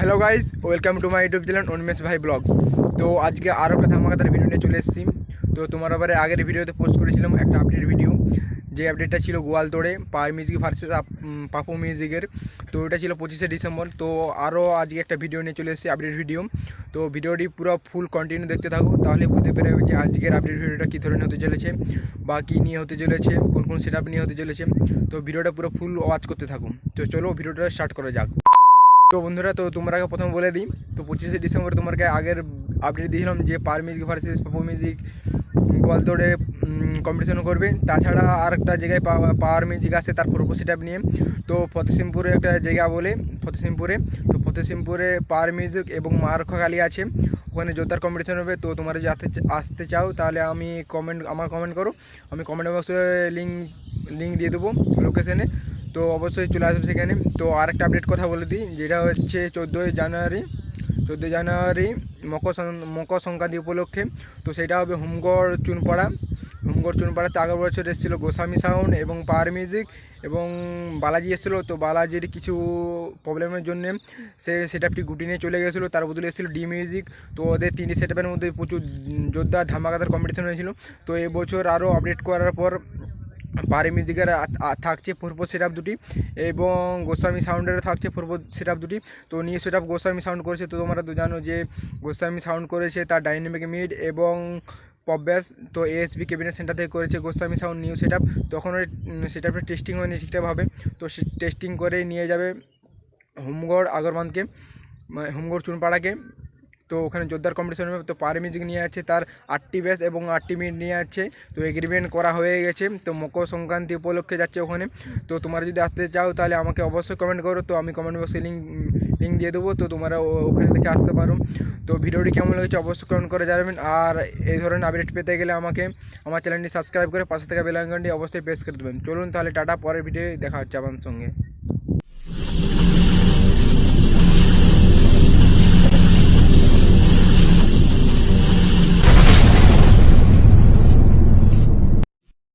Hello guys welcome to my YouTube channel Unmesh ভাই blog তো আজকে আরও একটা ধামাকাতার ভিডিও নিয়ে চলে এসেছি। তো তোমার আবারে আগের ভিডিওতে পোস্ট করেছিলাম একটা আপডেট ভিডিও যে আপডেটটা ছিল গোয়াল তোড়ে পাওয়ার মিউজিক ভার্সেস পাপু মিউজিকের তো ওটা ছিল পঁচিশে ডিসেম্বর। তো আরও আজকে একটা ভিডিও নিয়ে চলে এসেছি আপডেট ভিডিও তো ভিডিওটি পুরো ফুল কন্টিনিউ দেখতে থাকো, তাহলে বুঝতে পেরে যে আজকের আপডেট ভিডিওটা কী ধরনের হতে চলেছে, বা কী নিয়ে হতে চলেছে, কোন কোন সেট নিয়ে হতে চলেছে। তো ভিডিওটা পুরো ফুল ওয়াচ করতে থাকো। তো চলো ভিডিওটা স্টার্ট করা যাক। তো বন্ধুরা, তো তোমরা প্রথম বলে দিই, তো পঁচিশে ডিসেম্বর তোমাকে আগের আপডেট দিয়েছিলাম যে পার মিউজিক ভার্সেস পাপু মিউজিক গোয়ালতোড়ে কম্পিটিশন করবে। তাছাড়া আর একটা জায়গায় পাওয়ার মিউজিক আছে, তার পূর্ব সেট নিয়ে। তো ফতেসিমপুরে একটা জায়গা বলে ফতেসিমপুরে তো ফতেসিমপুরে পাওয়ার মিউজিক এবং মারখালি আছে। ওখানে জোতার কম্পিটিশন হবে। তো তোমরা যদি আসতে আসতে চাও, তাহলে আমি কমেন্ট আমার কমেন্ট করো। আমি কমেন্ট বক্সে লিঙ্ক লিঙ্ক দিয়ে দেবো লোকেশনে তো অবশ্যই চলে আসবে সেখানে। তো আরেকটা আপডেট কথা বলে দিই, যেটা হচ্ছে চোদ্দোই জানুয়ারি চোদ্দোই জানুয়ারি মকর মকর সংক্রান্তি উপলক্ষে। তো সেটা হবে হোমগড় চুনপাড়া। হোমগড় চুনপাড়াতে আগের বছর এসেছিল গোস্বামী সাউন্ড এবং পাওয়ার মিউজিক এবং বালাজি এসেছিল। তো বালাজির কিছু প্রবলেমের জন্যে সে সেটআপটি গুটি নিয়ে চলে গেছিল তার বদলে এসেছিল ডি মিউজিক তো ওদের তিনটি সেটআপের মধ্যে প্রচুর জোরদার ধামাকাদার কম্পিটিশন হয়েছিল। তো এবছর আরও আপডেট করার পর পারে মিউজিকের থাকছে পূর্ব সেট দুটি এবং গোস্বামী সাউন্ডেরও থাকছে পূর্ব সেট দুটি। তো নিয়ে সেট গোস্বামী সাউন্ড করেছে। তো তোমরা তো জানো যে গোস্বামী সাউন্ড করেছে তার ডাইনামিক মিড এবং পপ ব্যাস। তো এএসবি ক্যাবিনেট সেন্টার থেকে করেছে Goswami sound new set up তখন ওই সেট আপটা টেস্টিং হয়নি ঠিকঠাকভাবে। তো সে টেস্টিং করে নিয়ে যাবে হোমগড় আগরবান্ধকে মানে হোমগড় চুনপাড়াকে। তো ওখানে জোরদার কম্পিটিশন হবে। তো পার মিউজিক নিয়ে আছে তার আটটি ব্যাস এবং আটটি মিনিট নিয়ে আছে। তো এগ্রিমেন্ট করা হয়ে গেছে। তো মকর সংক্রান্তি উপলক্ষে যাচ্ছে ওখানে। তো তোমরা যদি আসতে চাও তাহলে আমাকে অবশ্যই কমেন্ট করো। তো আমি কমেন্ট বক্সে লিঙ্ক লিঙ্ক দিয়ে দেবো। তো তোমরা ওখানে থেকে আসতে পারো। তো ভিডিওটি কেমন লেগেছে অবশ্যই কমেন্ট করে জানাবেন। আর এই ধরনের আপডেট পেতে গেলে আমাকে আমার চ্যানেলটি সাবস্ক্রাইব করে পাশে থাকা বেল আইকনটি অবশ্যই প্রেস করে দেবেন। চলুন তাহলে টাটা, পরের ভিডিও দেখা হচ্ছে আমার সঙ্গে।